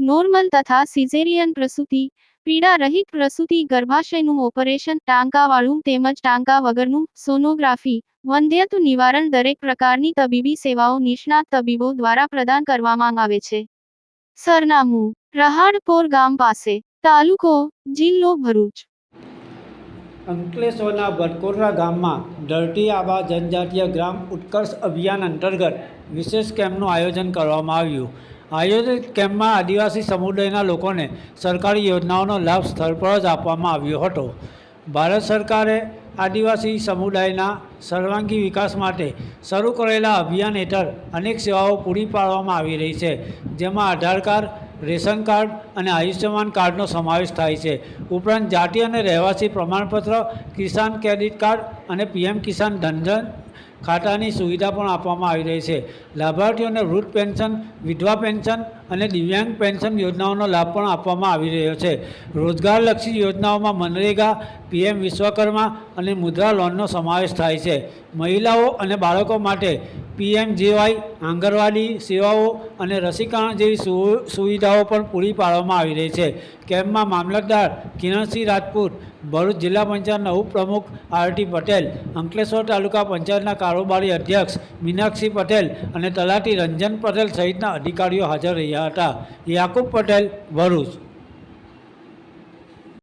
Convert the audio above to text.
Normal તથા caesarean પ્રસૂતિ પીડા રહિત પ્રસૂતિ, ગર્ભાશયનું ઓપરેશન, ટાંકાવાળું તેમજ ટાંકા વગરનું સોનોગ્રાફી વંધ્યત્વ નિવારણ દરેક પ્રકારની તબીબી સેવાઓ નિષ્ણાત તબીબો દ્વારા પ્રદાન કરવામાં આવે છે. સરનામું, રહાડપોર ગામ પાસે, તાલુકો, જિલ્લો ભરૂચ. અંકલેશ્વરના ભટકોટરા ગામમાં ડરટી આબા જનજાતીય ગ્રામ ઉત્કર્ષ અભિયાન અંતર્ગત વિશેષ કેમ્પનું આયોજન કરવામાં આવ્યું. આયોજિત કેમ્પમાં આદિવાસી સમુદાયના લોકોને સરકારી યોજનાઓનો લાભ સ્થળ પર જ આપવામાં આવ્યો હતો. ભારત સરકારે આદિવાસી સમુદાયના સર્વાંગી વિકાસ માટે શરૂ કરેલા અભિયાન હેઠળ અનેક સેવાઓ પૂરી પાડવામાં આવી રહી છે. જેમાં આધાર કાર્ડ રેશન કાર્ડ અને આયુષ્યમાન કાર્ડનો સમાવેશ થાય છે. ઉપરાંત જાતિ અને રહેવાસી પ્રમાણપત્ર, કિસાન ક્રેડિટ કાર્ડ અને પીએમ કિસાન ધનધન ખાતાની સુવિધા પણ આપવામાં આવી રહી છે. લાભાર્થીઓને વૃદ્ધ પેન્શન, વિધવા પેન્શન અને દિવ્યાંગ પેન્શન યોજનાઓનો લાભ પણ આપવામાં આવી રહ્યો છે. રોજગારલક્ષી યોજનાઓમાં મનરેગા, પીએમ વિશ્વકર્મા અને મુદ્રા લોનનો સમાવેશ થાય છે. મહિલાઓ અને બાળકો માટે પીએમજેવાય આંગણવાડી સેવાઓ અને રસીકરણ જેવી સુવિધાઓ પણ પૂરી પાડવામાં આવી રહી છે. કેમ્પમાં મામલતદાર કિરણસિંહ રાજપૂત, ભરૂચ જિલ્લા પંચાયતના ઉપપ્રમુખ આરટી પટેલ, અંકલેશ્વર તાલુકા પંચાયતના કારોબારી અધ્યક્ષ મીનાક્ષી પટેલ અને તલાટી રંજન પટેલ સહિતના અધિકારીઓ હાજર રહ્યા હતા. યાકુબ પટેલ, ભરૂચ.